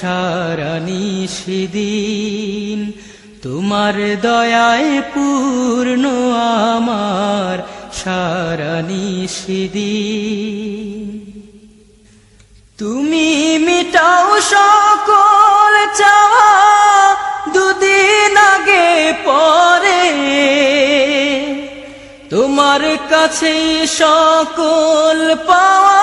সারা নিষিদিন। তোমার দয়ায় পূর্ণ আমার সারা নিষিদিন। তুমি মিটাও সকল চাওয়া দুদিন আগে পরে। তোমার কাছে সকল পাওয়া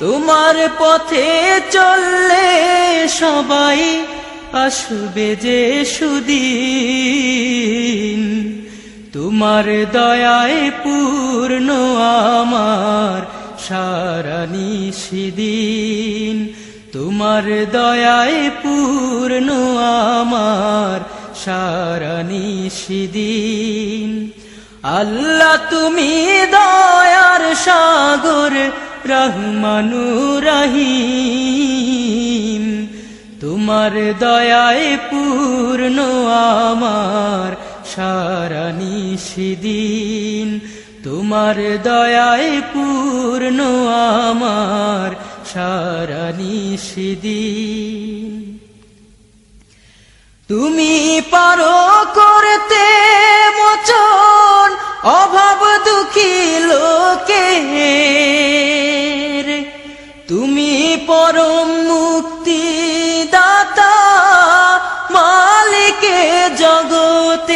তোমার পথে চললে সবাই আসবে যে সুদিন। তোমার দয়ায় পূর্ণ আমার সারা নিষিদিন তোমার দয়ায় পূর্ণ আমার সারা নিষিদিন আল্লাহ তুমি দয়ার সাগর রহমানু রহিম, তোমার দয়ায় পূর্ণ আমার সারা তোমার দয়ায় পূর্ণ আমার সারা তুমি পারো করতে মোচন অভাব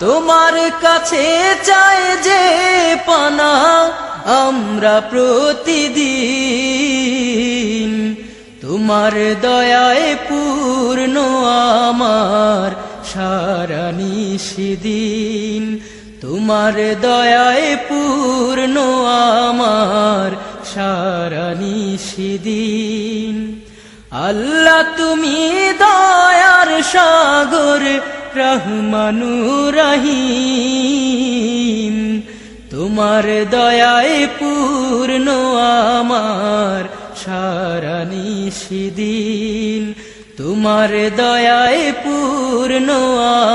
তোমার কাছে চাই যে পানা, আমরা প্রতিদিন তোমার দয়ায় পূর্ণ আমার সারা নিষিদিন তোমার দয়ায় পূর্ণ আমার সারা নিষিদিন আল্লাহ তুমি দয়ার সাগর রহমানু রহিম, তোমার দয়ায় পূর্ণ আমার সারা তোমার দয়ায় পূর্ণ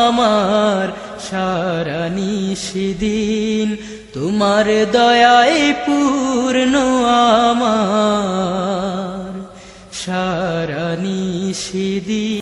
আমার সারা নিষিদিন তোমার দয়ায় পূর্ণ আমার সারা নিষিদিন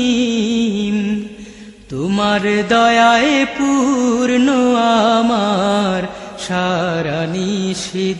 তোমার দয়ায় পূর্ণ আমার সারা নিষিদ